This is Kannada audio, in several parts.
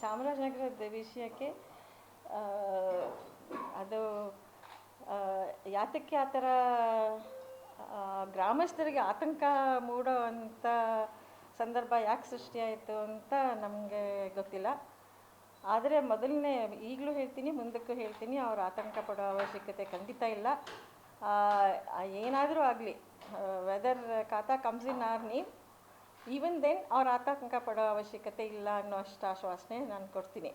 ಚಾಮರಾಜನಗರದ ವಿಷಯಕ್ಕೆ ಅದು ಯಾತಕ್ಕೆ ಆ ಥರ ಗ್ರಾಮಸ್ಥರಿಗೆ ಆತಂಕ ಮೂಡೋ ಅಂಥ ಸಂದರ್ಭ ಯಾಕೆ ಸೃಷ್ಟಿಯಾಯಿತು ಅಂತ ನಮಗೆ ಗೊತ್ತಿಲ್ಲ. ಆದರೆ ಮೊದಲನೇ ಈಗಲೂ ಹೇಳ್ತೀನಿ, ಮುಂದಕ್ಕೂ ಹೇಳ್ತೀನಿ, ಅವ್ರು ಆತಂಕ ಪಡೋ ಅವಶ್ಯಕತೆ ಖಂಡಿತ ಇಲ್ಲ. ಏನಾದರೂ ಆಗಲಿ whether khata comes in our name even then ಅವ್ರು ಆತಂಕ ಪಡೋ ಅವಶ್ಯಕತೆ ಇಲ್ಲ ಅನ್ನೋ ಅಷ್ಟು ಆಶ್ವಾಸನೆ ನಾನು ಕೊಡ್ತೀನಿ.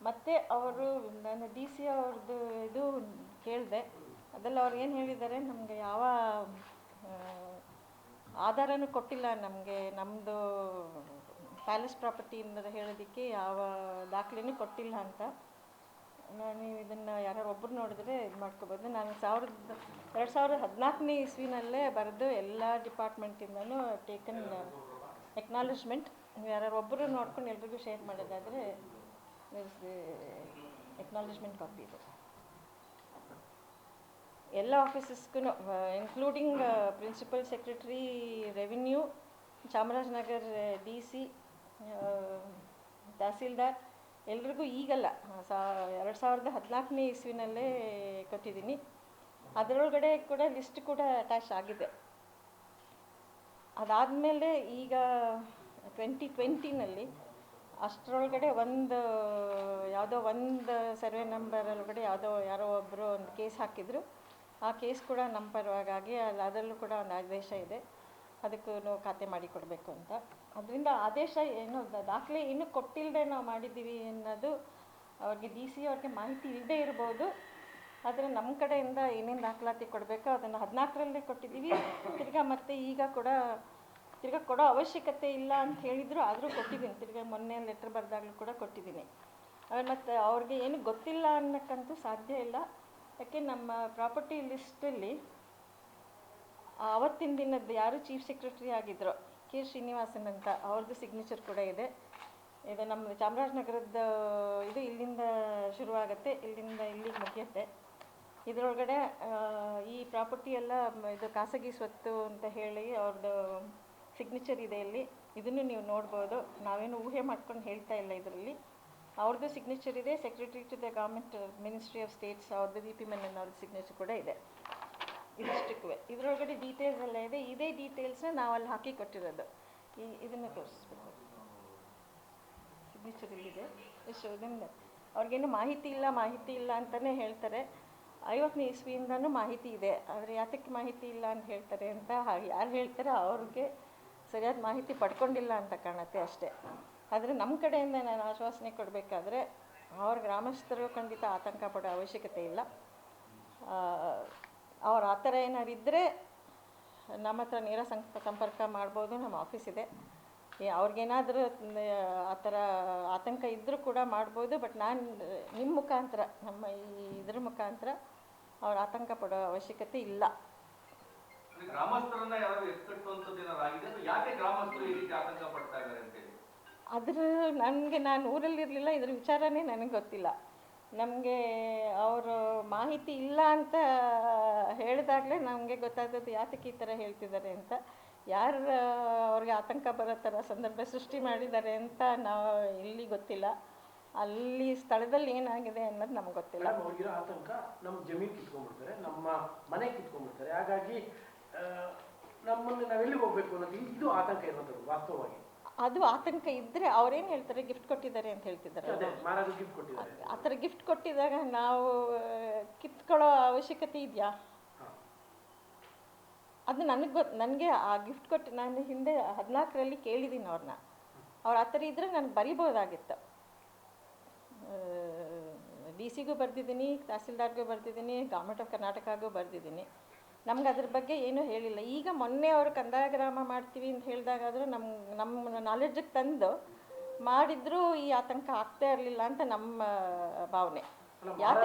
ಮತ್ತು ಅವರು ನಾನು ಡಿ ಸಿ ಅವ್ರದ್ದು ಇದು ಕೇಳಿದೆ, ಅದರಲ್ಲಿ ಅವ್ರು ಏನು ಹೇಳಿದ್ದಾರೆ ನಮಗೆ ಯಾವ ಆಧಾರನೂ ಕೊಟ್ಟಿಲ್ಲ ನಮಗೆ ನಮ್ಮದು ಪ್ಯಾಲೇಸ್ ಪ್ರಾಪರ್ಟಿ ಅನ್ನೋದು ಹೇಳೋದಕ್ಕೆ ಯಾವ ದಾಖಲೆನೂ ಕೊಟ್ಟಿಲ್ಲ ಅಂತ. ನಾನು ಇದನ್ನು ಯಾರು ಒಬ್ಬರು ನೋಡಿದ್ರೆ ಇದು ಮಾಡ್ಕೋಬೋದು. ನಾನು ಸಾವಿರದ, ಎರಡು ಸಾವಿರದ ಹದಿನಾಲ್ಕನೇ ಇಸ್ವಿನಲ್ಲೇ ಬರೆದು ಎಲ್ಲ ಡಿಪಾರ್ಟ್ಮೆಂಟಿಂದನೂ ಟೇಕನ್ ಎಕ್ನಾಲಜ್ಮೆಂಟ್ ಯಾರು ಒಬ್ಬರು ನೋಡ್ಕೊಂಡು ಎಲ್ರಿಗೂ ಶೇರ್ ಮಾಡೋದಾದರೆ ಎಕ್ನಾಲಜ್ಮೆಂಟ್ ಕಾಪಿ ಇದು ಎಲ್ಲ ಆಫೀಸಸ್ಗೂ including principal secretary revenue Chamarajanagar D C tahsildar, ಎಲ್ರಿಗೂ ಈಗಲ್ಲ. ಸಾ, ಎರಡು ಸಾವಿರದ ಹದಿನಾಲ್ಕನೇ ಇಸ್ವಿನಲ್ಲೇ ಕೊಟ್ಟಿದ್ದೀನಿ. ಅದರೊಳಗಡೆ ಕೂಡ ಲಿಸ್ಟ್ ಕೂಡ ಅಟ್ಯಾಚ್ ಆಗಿದೆ. ಅದಾದಮೇಲೆ ಈಗ ಟ್ವೆಂಟಿ ಟ್ವೆಂಟಿನಲ್ಲಿ ಅಷ್ಟರೊಳಗಡೆ ಒಂದು, ಯಾವುದೋ ಒಂದು ಸರ್ವೆ ನಂಬರ್ ಒಳಗಡೆ ಯಾವುದೋ ಯಾರೋ ಒಬ್ಬರು ಒಂದು ಕೇಸ್ ಹಾಕಿದ್ರು. ಆ ಕೇಸ್ ಕೂಡ ನಮ್ಮ ಪರವಾಗಿ ಅಲ್ಲಿ ಅದರಲ್ಲೂ ಕೂಡ ಒಂದು ಆದೇಶ ಇದೆ. ಅದಕ್ಕೂ ಖಾತೆ ಮಾಡಿ ಕೊಡಬೇಕು ಅಂತ. ಅದರಿಂದ ಆದೇಶ ಏನು ದಾಖಲೆ ಇನ್ನೂ ಕೊಟ್ಟಿಲ್ಲದೆ ನಾವು ಮಾಡಿದ್ದೀವಿ ಅನ್ನೋದು ಅವ್ರಿಗೆ ಡಿ ಸಿ ಅವ್ರಿಗೆ ಮಾಹಿತಿ ಇಲ್ಲದೇ ಇರ್ಬೋದು. ಆದರೆ ನಮ್ಮ ಕಡೆಯಿಂದ ಏನೇನು ದಾಖಲಾತಿ ಕೊಡಬೇಕೋ ಅದನ್ನು ಹದಿನಾಲ್ಕರಲ್ಲೇ ಕೊಟ್ಟಿದ್ದೀವಿ ತಿರ್ಗಾ ಮತ್ತೆ ಈಗ ಕೂಡ, ತಿರ್ಗಾ ಕೊಡೋ ಅವಶ್ಯಕತೆ ಇಲ್ಲ ಅಂತ ಹೇಳಿದ್ರು, ಆದರೂ ಕೊಟ್ಟಿದ್ದೀನಿ ತಿರ್ಗಾ ಮೊನ್ನೆ ಲೆಟ್ರ್ ಬರೆದಾಗಲೂ ಕೂಡ ಕೊಟ್ಟಿದ್ದೀನಿ ಆಮೇಲೆ ಮತ್ತು ಅವ್ರಿಗೆ ಏನು ಗೊತ್ತಿಲ್ಲ ಅನ್ನೋಕ್ಕಂತೂ ಸಾಧ್ಯ ಇಲ್ಲ. ಯಾಕೆ ನಮ್ಮ ಪ್ರಾಪರ್ಟಿ ಲಿಸ್ಟಲ್ಲಿ ಆವತ್ತಿನ ದಿನದ್ದು ಯಾರು ಚೀಫ್ ಸೆಕ್ರೆಟರಿ ಆಗಿದ್ದರು ಕೆ ಶ್ರೀನಿವಾಸನ್ ಅಂತ ಅವ್ರದ್ದು ಸಿಗ್ನೇಚರ್ ಕೂಡ ಇದೆ. ಇದು ನಮ್ಮ ಚಾಮರಾಜನಗರದ ಇದು ಇಲ್ಲಿಂದ ಶುರುವಾಗುತ್ತೆ, ಇಲ್ಲಿಂದ ಇಲ್ಲಿಗೆ ಮುಗಿಯುತ್ತೆ. ಇದರೊಳಗಡೆ ಈ ಪ್ರಾಪರ್ಟಿ ಎಲ್ಲ ಇದು ಖಾಸಗಿ ಸ್ವತ್ತು ಅಂತ ಹೇಳಿ ಅವ್ರದ್ದು ಸಿಗ್ನೇಚರ್ ಇದೆ ಇಲ್ಲಿ. ಇದನ್ನು ನೀವು ನೋಡ್ಬೋದು. ನಾವೇನು ಊಹೆ ಮಾಡ್ಕೊಂಡು ಹೇಳ್ತಾ ಇಲ್ಲ ಇದರಲ್ಲಿ. ಅವ್ರದ್ದು ಸಿಗ್ನೇಚರ್ ಇದೆ. Secretary to the government ministry of states ಅವ್ರದ್ದು ವಿ ಪಿ ಮೆನನ್ ಅವ್ರದ್ದು ಸಿಗ್ನೇಚರ್ ಕೂಡ ಇದೆ. ಇದಿಷ್ಟಕ್ಕೂ. ಇದರೊಳಗಡೆ ಡೀಟೇಲ್ಸ್ ಎಲ್ಲ ಇದೆ. ಇದೇ ಡೀಟೇಲ್ಸ್ನ ನಾವು ಅಲ್ಲಿ ಹಾಕಿ ಕೊಟ್ಟಿರೋದು. ಈ, ಇದನ್ನು ತೋರಿಸ್ಬೇಕು. ಸಿಗ್ನೇಚರ್ ಇಲ್ಲಿದೆ. ಎಷ್ಟು ಇದರಿಂದ ಅವ್ರಿಗೇನು ಮಾಹಿತಿ ಇಲ್ಲ ಮಾಹಿತಿ ಇಲ್ಲ ಅಂತಲೇ ಹೇಳ್ತಾರೆ. ಐವತ್ತನೇ ಇಸ್ವಿಯಿಂದನೂ ಮಾಹಿತಿ ಇದೆ. ಆದರೆ ಯಾತಕ್ಕೆ ಮಾಹಿತಿ ಇಲ್ಲ ಅಂತ ಹೇಳ್ತಾರೆ ಅಂತ ಹಾಗೆ ಯಾರು ಹೇಳ್ತಾರೆ ಅವ್ರಿಗೆ ಸರಿಯಾದ ಮಾಹಿತಿ ಪಡ್ಕೊಂಡಿಲ್ಲ ಅಂತ ಕಾಣುತ್ತೆ ಅಷ್ಟೇ. ಆದರೆ ನಮ್ಮ ಕಡೆಯಿಂದ ನಾನು ಆಶ್ವಾಸನೆ ಕೊಡಬೇಕಾದ್ರೆ ಅವ್ರ ಗ್ರಾಮಸ್ಥರು ಖಂಡಿತ ಆತಂಕ ಪಡೋ ಅವಶ್ಯಕತೆ ಇಲ್ಲ. ಅವ್ರು ಆ ಥರ ಏನಾದ್ರು ಇದ್ದರೆ ನಮ್ಮ ಹತ್ರ ನೇರ ಸಂಪ, ಸಂಪರ್ಕ ಮಾಡ್ಬೋದು, ನಮ್ಮ ಆಫೀಸ್ ಇದೆ. ಅವ್ರಿಗೇನಾದರೂ ಆ ಥರ ಆತಂಕ ಇದ್ದರೂ ಕೂಡ ಮಾಡ್ಬೋದು ಬಟ್ ನಾನು ನಿಮ್ಮ ಮುಖಾಂತರ ನಮ್ಮ ಈ ಇದ್ರ ಮುಖಾಂತರ ಅವ್ರು ಆತಂಕ ಪಡೋ ಅವಶ್ಯಕತೆ ಇಲ್ಲ. ಅದ್ರ ನನಗೆ ನಾನು ಊರಲ್ಲಿರಲಿಲ್ಲ ಇದ್ರ ವಿಚಾರನೇ ನನಗೆ ಗೊತ್ತಿಲ್ಲ. ನಮಗೆ ಅವರು ಮಾಹಿತಿ ಇಲ್ಲ ಅಂತ ಹೇಳಿದಾಗಲೇ ನಮಗೆ ಗೊತ್ತಾದದ್ದು ಯಾತಕ್ಕೆ ಈ ಥರ ಹೇಳ್ತಿದ್ದಾರೆ ಅಂತ. ಯಾರು ಅವ್ರಿಗೆ ಆತಂಕ ಬರೋ ಥರ ಸಂದರ್ಭ ಸೃಷ್ಟಿ ಮಾಡಿದ್ದಾರೆ ಅಂತ ನಾವು ಇಲ್ಲಿ ಗೊತ್ತಿಲ್ಲ. ಅಲ್ಲಿ ಸ್ಥಳದಲ್ಲಿ ಏನಾಗಿದೆ ಅನ್ನೋದು ನಮ್ಗೆ ಗೊತ್ತಿಲ್ಲ. ಅವ್ರಿಗಿರೋ ಆತಂಕ ನಮ್ಮ ಜಮೀನು ಕಿತ್ಕೊಂಡ್ಬಿಡ್ತಾರೆ ನಮ್ಮ ಮನೆ ಕಿತ್ಕೊಂಡ್ಬಿಡ್ತಾರೆ. ಹಾಗಾಗಿ ನಮ್ಮನ್ನು ನಾವೆಲ್ಲಿ ಹೋಗ್ಬೇಕು ಅನ್ನೋದು ಇದು ಆತಂಕ ಇರೋದು ವಾಸ್ತವವಾಗಿ? ಅದು ಆತಂಕ ಇದ್ದರೆ ಅವ್ರೇನು ಹೇಳ್ತಾರೆ? ಗಿಫ್ಟ್ ಕೊಟ್ಟಿದ್ದಾರೆ ಅಂತ ಹೇಳ್ತಿದ್ದಾರೆ. ಆ ಥರ ಗಿಫ್ಟ್ ಕೊಟ್ಟಿದಾಗ ನಾವು ಕಿತ್ಕೊಳ್ಳೋ ಅವಶ್ಯಕತೆ ಇದೆಯಾ. ಅದು ನನಗೆ ಗೊತ್ತು ನನಗೆ ಆ ಗಿಫ್ಟ್ ಕೊಟ್ಟು ನಾನು ಹಿಂದೆ ಹದಿನಾಲ್ಕರಲ್ಲಿ ಕೇಳಿದ್ದೀನಿ ಅವ್ರನ್ನ ಅವ್ರು ಆ ಥರ ಇದ್ದರೆ ನಾನು ಬರಿಬೋದಾಗಿತ್ತು. ಡಿ ಸಿಗೂ ಬರೆದಿದ್ದೀನಿ ತಹಸೀಲ್ದಾರ್ಗೂ ಬರೆದಿದ್ದೀನಿ ಗೌರ್ಮೆಂಟ್ ಆಫ್ ಕರ್ನಾಟಕಗೂ ಬರೆದಿದ್ದೀನಿ. ನಮ್ಗೆ ಅದ್ರ ಬಗ್ಗೆ ಏನೂ ಹೇಳಿಲ್ಲ. ಈಗ ಮೊನ್ನೆ ಅವರು ಕಂದಾಯ ಗ್ರಾಮ ಮಾಡ್ತೀವಿ ಅಂತ ಹೇಳಿದಾಗಾದರೂ ನಮ್ಮ ನಮ್ಮ ನಾಲೆಡ್ಜಿಗೆ ತಂದು ಮಾಡಿದ್ರೂ ಈ ಆತಂಕ ಆಗ್ತಾ ಇರಲಿಲ್ಲ ಅಂತ ನಮ್ಮ ಭಾವನೆ. ಅಲ್ಲ